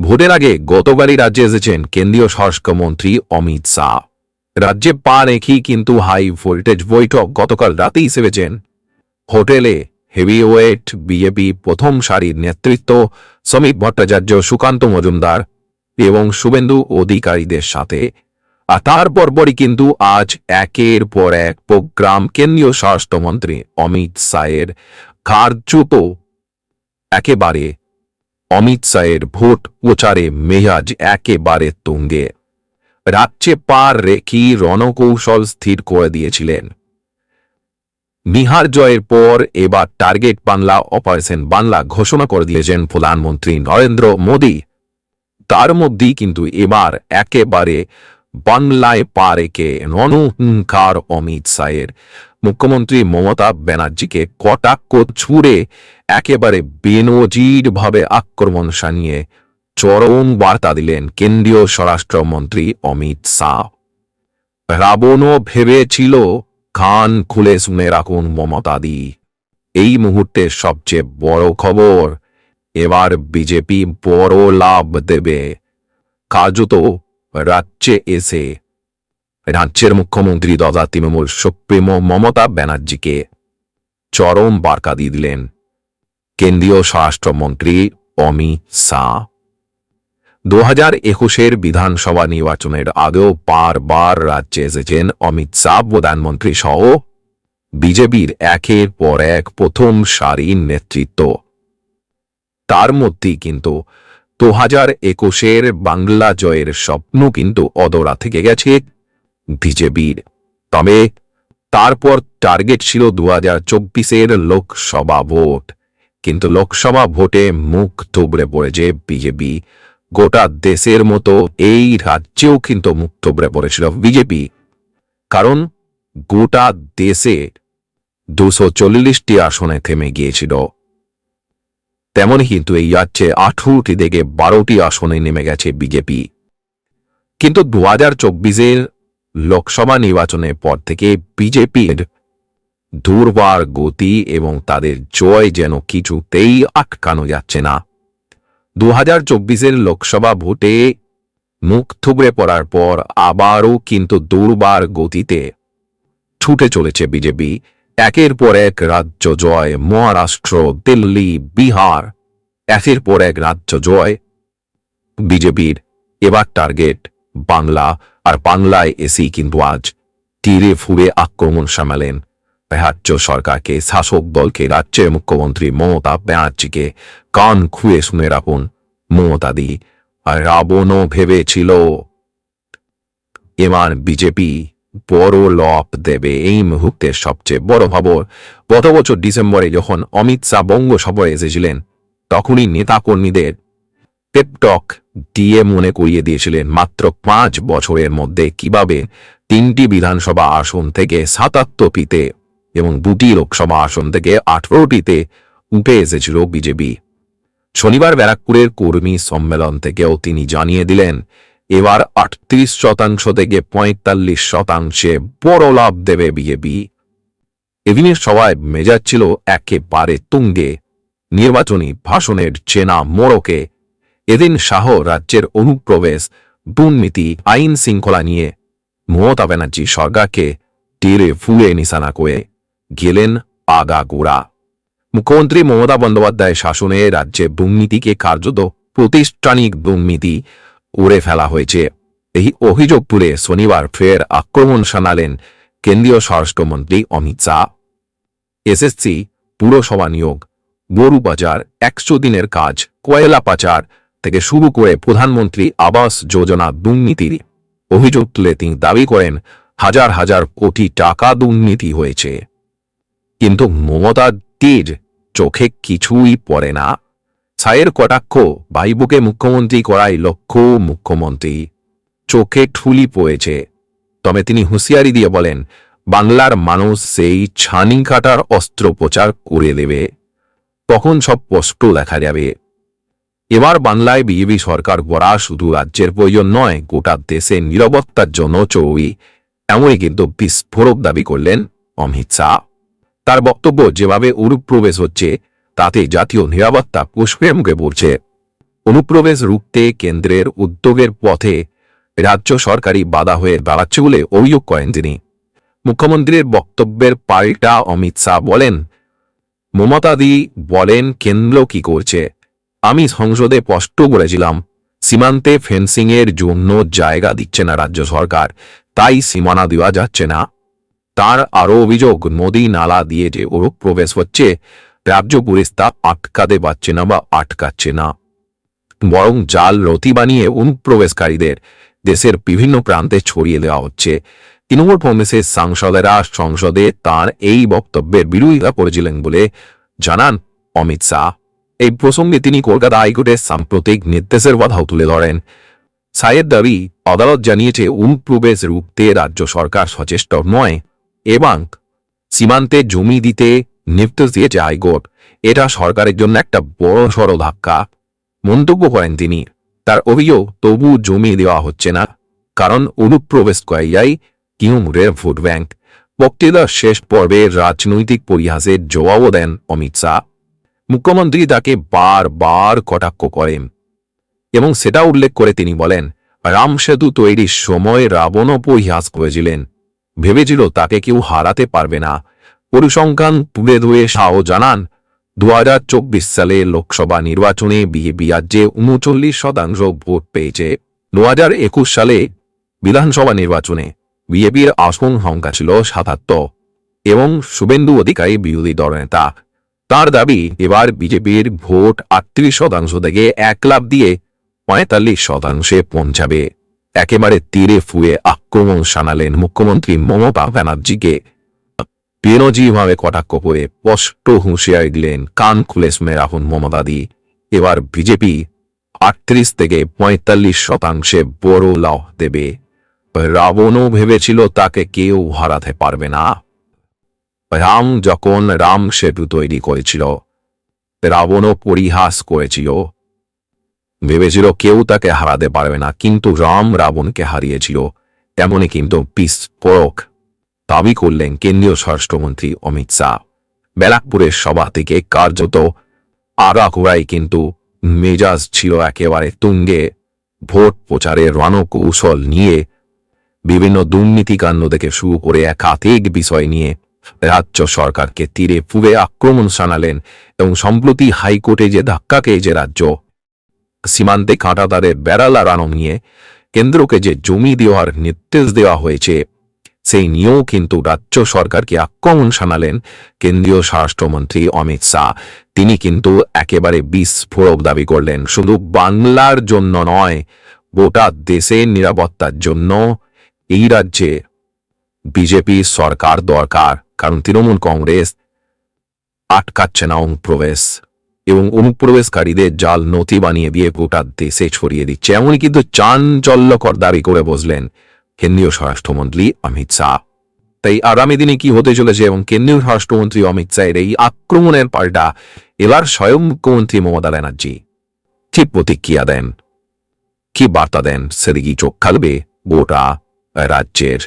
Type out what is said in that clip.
ভোটের আগে গতকালই রাজ্যে এসেছেন কেন্দ্রীয় স্বরাষ্ট্রমন্ত্রী অমিত শাহ। রাজ্যে পা রেখেই কিন্তু হাই ভোল্টেজ বৈঠক গতকাল রাতেই সেবেছেন হোটেলে হেভিওয়েট বিজেপি প্রথম সারির নেতৃত্ব শ্রমিক ভট্টাচার্য সুকান্ত মজুমদার এবং শুভেন্দু অধিকারীদের সাথে। আর তারপর পরই কিন্তু আজ একের পর এক প্রোগ্রাম কেন্দ্রীয় স্বরাষ্ট্রমন্ত্রী অমিত শাহের কার্যত একেবারে অমিত শাহের ভোট প্রচারে মেজাজ একেবারে তুঙ্গে। রাজ্যে পার রেখি রণকৌশল স্থির করে দিয়েছিলেন। বিহার জয়ের পর এবার টার্গেট বাংলা, অপারেশন বাংলা ঘোষণা করে দিয়েছেন প্রধানমন্ত্রী নরেন্দ্র মোদী। তার মধ্যেই কিন্তু এবার একেবারে বাংলায় পা রেখে রণহুঙ্কার অমিত শাহের মুখ্যমন্ত্রী মমতা ব্যানার্জিকে কটাক্ষ ছুড়ে একেবারে বেনজির ভাবে আক্রমণ সানিয়ে চরম বার্তা দিলেন কেন্দ্রীয় স্বরাষ্ট্রমন্ত্রী অমিত শাহ। রাবণও ভেবেছিল, কান খুলে শুনে রাখুন মমতাদি এই মুহূর্তে সবচেয়ে বড় খবর, এবার বিজেপি বড় লাভ দেবে। কার্যত রাজ্যে এসে রাজ্যের মুখ্যমন্ত্রী তথা তৃণমূল সুপ্রিমো মমতা ব্যানার্জিকে চরম বার্তা দিয়ে দিলেন। কেন্দ্রীয় স্বরাষ্ট্রমন্ত্রী অমিত শাহ দু হাজার একুশের বিধানসভা নির্বাচনের আগেও বারবার রাজ্যে এসেছেন অমিত শাহ, প্রধানমন্ত্রী সহ বিজেপির একের পর এক প্রথম সারির নেতৃত্ব। তার মধ্যেই কিন্তু দু হাজার একুশের বাংলা জয়ের স্বপ্ন কিন্তু অদরা থেকে গেছে বিজেপির। তবে তারপর টার্গেট ছিল দু হাজার চব্বিশের লোকসভা ভোট। কিন্তু লোকসভা ভোটে মুখ থুবড়ে পড়েছে বিজেপি, গোটা দেশের মতো এই রাজ্যেও কিন্তু মুখ থুবড়ে পড়েছিল বিজেপি। কারণ গোটা দেশে দুশো চল্লিশটি আসনে থেমে গিয়েছিল। তেমনই কিন্তু এই রাজ্যে আঠারোটি থেকে বারোটি আসনে নেমে গেছে বিজেপি। কিন্তু দু হাজার চব্বিশের লোকসভা নির্বাচনের পর থেকে বিজেপির দুর্বার গতি এবং তাদের জয় যেন কিছুতেই আটকানো যাচ্ছে না। দু হাজার চব্বিশের লোকসভা ভোটে মুখ থুবড়ে পড়ার পর আবারও কিন্তু দুর্বার গতিতে ছুটে চলেছে বিজেপি। একের পর এক রাজ্য জয়, মহারাষ্ট্র, দিল্লি, বিহার। একের পর এক রাজ্য জয়, বিজেপির। এবার টার্গেট বাংলা, আর বাংলায় এসি কিন্তু আজ তীরে ফুরে আক্রমণ সামালেন। রাজ্য সরকারকে, শাসক দলকে, রাজ্যের মুখ্যমন্ত্রী মমতা ব্যানার্জিকে কান খুয়ে শুনে রাখুন মমতাদি আর রাবণও ভেবেছিল, এবার বিজেপি বড় লপ দেবে। এই মুহূর্তের সবচেয়ে বড় খবর, গত বছর ডিসেম্বরে যখন অমিত শাহ বঙ্গ সফরে এসেছিলেন, তখনই নেতাকর্মীদের পেপটক দিয়ে মনে করিয়ে দিয়েছিলেন, মাত্র পাঁচ বছরের মধ্যে কীভাবে তিনটি বিধানসভা আসন থেকে সাতাত্তরটিতে এবং দুটি লোকসভা আসন থেকে আঠারোটিতে উঠে এসেছিল বিজেপি। শনিবার ব্যারাকপুরের কর্মী সম্মেলন থেকেও তিনি জানিয়ে দিলেন, এবার আটত্রিশ শতাংশ থেকে পঁয়তাল্লিশ শতাংশে বড় লাভ দেবে বিজেপি। এদিনের সভায় মেজাজ ছিল একেবারে তুঙ্গে। নির্বাচনী ভাষণের চেনা মোড়কে এদিন শাহ রাজ্যের অনুপ্রবেশ, দুর্নীতি, আইন শৃঙ্খলা নিয়ে মমতা ব্যানার্জি সরকারকে টেরে ফুলে নিশানা করে। গেলেন আগাগোড়া। মুখ্যমন্ত্রী মমতা বন্দ্যোপাধ্যায় শাসনে রাজ্যে দুর্নীতিকে কার্যত প্রতিষ্ঠানিক দুর্নীতি উড়ে ফেলা হয়েছে। এই অভিযোগ তুলে শনিবার ফের আক্রমণ শানালেন কেন্দ্রীয় স্বরাষ্ট্রমন্ত্রী অমিত শাহ। এসএসসি পুরসভা নিয়োগ গরু পাচার একশো দিনের কাজ, কয়লা পাচার থেকে শুরু করে প্রধানমন্ত্রী আবাস যোজনা দুর্নীতির অভিযোগ তুলে তিনি দাবি করেন, হাজার হাজার কোটি টাকা দুর্নীতি হয়েছে। কিন্তু মমতার তীর চোখে কিছুই পড়ে না। ছায়ের কটাক্ষ ভাইবুকে মুখ্যমন্ত্রী করাই লক্ষ্য মুখ্যমন্ত্রী। চোখে ঠুলি পড়েছে। তবে তিনি হুঁশিয়ারি দিয়ে বলেন, বাংলার মানুষ সেই ছানি কাটার অস্ত্রোপচার করে দেবে। তখন সব স্পষ্ট দেখা যাবে। এবার বাংলায় বিজেপি সরকার গড়া শুধু রাজ্যের প্রয়োজন নয়, গোটা দেশে নিরাপত্তার জন্য চৌই এমনই কিন্তু বিস্ফোরক দাবি করলেন অমিত শাহ। তার বক্তব্য যেভাবে অনুপ্রবেশ হচ্ছে তাতে জাতীয় নিরাপত্তা পুষ্পের মুখে পড়ছে। অনুপ্রবেশ রুখতে কেন্দ্রের উদ্যোগের পথে রাজ্য সরকারি বাধা হয়ে দাঁড়াচ্ছে বলে অভিযোগ করেন তিনি। মুখ্যমন্ত্রীর বক্তব্যের পাল্টা অমিত শাহ বলেন মমতাদি বলেন, কেন্দ্র কি করছে? আমি সংসদে স্পষ্ট করেছিলাম, সীমান্তে ফেন্সিংয়ের জন্য জায়গা দিচ্ছে না রাজ্য সরকার, তাই সীমানা দেওয়া যাচ্ছে না। তার আরও অভিযোগ, নদী নালা দিয়ে যে অনুপ্রবেশ হচ্ছে রাজ্য পুলিশ তা আটকাতে পারছে না বা আটকাচ্ছে না। বরং জাল রতি বানিয়ে অনুপ্রবেশকারীদের দেশের বিভিন্ন প্রান্তে ছড়িয়ে দেওয়া হচ্ছে। তৃণমূল কংগ্রেসের সাংসদেরা সংসদে তার এই বক্তব্যের বিরোধিতা করেছিলেন বলে জানান অমিত শাহ। এই প্রসঙ্গে তিনি কলকাতা হাইকোর্টের সাম্প্রতিক নির্দেশের কথাও তুলে ধরেন। সায়ের দাবি, আদালত জানিয়েছে, অনুপ্রবেশ রুখতে রাজ্য সরকার সচেষ্ট নয়। এবং সীমান্তে জমি দিতে নির্দেশ দিয়েছে হাইকোর্ট। এটা সরকারের জন্য একটা বড় সড় ধাক্কা। মন্তব্য করেন তিনি, তার অভিযোগ তবু জমি দেওয়া হচ্ছে না, কারণ অনুপ্রবেশ কয়াই তৃণমূলের ভোট ব্যাংক। বক্তৃতার শেষ পর্বে রাজনৈতিক পরিহাসের জবাবও দেন অমিত শাহ। মুখ্যমন্ত্রী তাকে বারবার কটাক্ষ করেন এবং সেটা উল্লেখ করে তিনি বলেন, রাম সেতু তৈরির সময় রাবণও পরিহাস করেছিলেন। ভেবেছিল তাকে কেউ হারাতে পারবে না। পরিসংখ্যান তুলে ধরে শাহ জানান দু হাজার চব্বিশ সালে লোকসভা নির্বাচনে বিজেপি রাজ্যে উনচল্লিশ শতাংশ ভোট পেয়েছে। দু সালে বিধানসভা নির্বাচনে বিজেপির আসন সংখ্যা ছিল সাতাত্তর এবং শুভেন্দু অধিকারী বিরোধী দলনেতা তার দাবি, এবার বিজেপির ভোট আটত্রিশ শতাংশ থেকে এক লাভ দিয়ে পঁয়তাল্লিশ শতাংশে পৌঁছাবে। একেবারে তীরে ফুয়ে আক্রমণ শানালেন মুখ্যমন্ত্রী মমতা ব্যানার্জিকে। বেনজিভাবে কটাক্ষ করে স্পষ্ট হুঁশিয়ারি দিলেন কান খুলে শুনে রাখুন মমতাদি। এবার বিজেপি আটত্রিশ থেকে পঁয়তাল্লিশ শতাংশে বড় লাভ দেবে। রাবণও ভেবেছিল তাকে কেউ হারাতে পারবে না। রাম যখন রাম সেতু তৈরি করেছিল, রাবণও পরিহাস করেছিল। ভেবেছিল কেউ তাকে হারাতে পারবে না, কিন্তু রাম রাবণকে হারিয়েছিল। তেমনি কিন্তু বিস্ফোরক দাবি করলেন কেন্দ্রীয় স্বরাষ্ট্রমন্ত্রী অমিত শাহ। ব্যারাকপুরের সভা থেকে কার্যত আগাগোড়াই কিন্তু মেজাজ ছিল একেবারে তুঙ্গে। ভোট প্রচারের রণকৌশল নিয়ে বিভিন্ন দুর্নীতিকাণ্ড থেকে শুরু করে একাধিক বিষয় নিয়ে রাজ্য সরকারকে তীরে ফুবে আক্রমণ শানালেন এবং সম্প্রতি হাইকোর্টে যে ধাক্কা খেয়েছে রাজ্য সীমান্তে কাঁটাতারের বেড়া লাগানো নিয়ে কেন্দ্রকে যে জমি দেওয়ার নির্দেশ দেওয়া হয়েছে, সেই নিয়েও কিন্তু রাজ্য সরকারকে আক্রমণ শানালেন কেন্দ্রীয় স্বরাষ্ট্রমন্ত্রী অমিত শাহ। তিনি কিন্তু একেবারে বিস্ফোরক দাবি করলেন, শুধু বাংলার জন্য নয়, গোটা দেশের নিরাপত্তার জন্য এই রাজ্যে বিজেপি সরকার দরকার, কারণ তৃণমূল কংগ্রেস আটকাচ্ছে না অনুপ্রবেশ এবং অনুপ্রবেশকারীদের জাল নথি বানিয়ে দিয়ে গোটা দেশে ছড়িয়ে দিচ্ছে। এমনই কিন্তু চাঞ্চল্যকর দাবি করে বসলেন কেন্দ্রীয় স্বরাষ্ট্রমন্ত্রী অমিত শাহ। তাই আগামী দিনে কি হতে চলেছে এবং কেন্দ্রীয় স্বরাষ্ট্রমন্ত্রী অমিত শাহের এই আক্রমণের পাল্টা এবার স্বয়ং মুখ্যমন্ত্রী মমতা ব্যানার্জি কি প্রতিক্রিয়া দেন? কি বার্তা দেন? সেদিকে চোখ খালবে গোটা রাজ্যের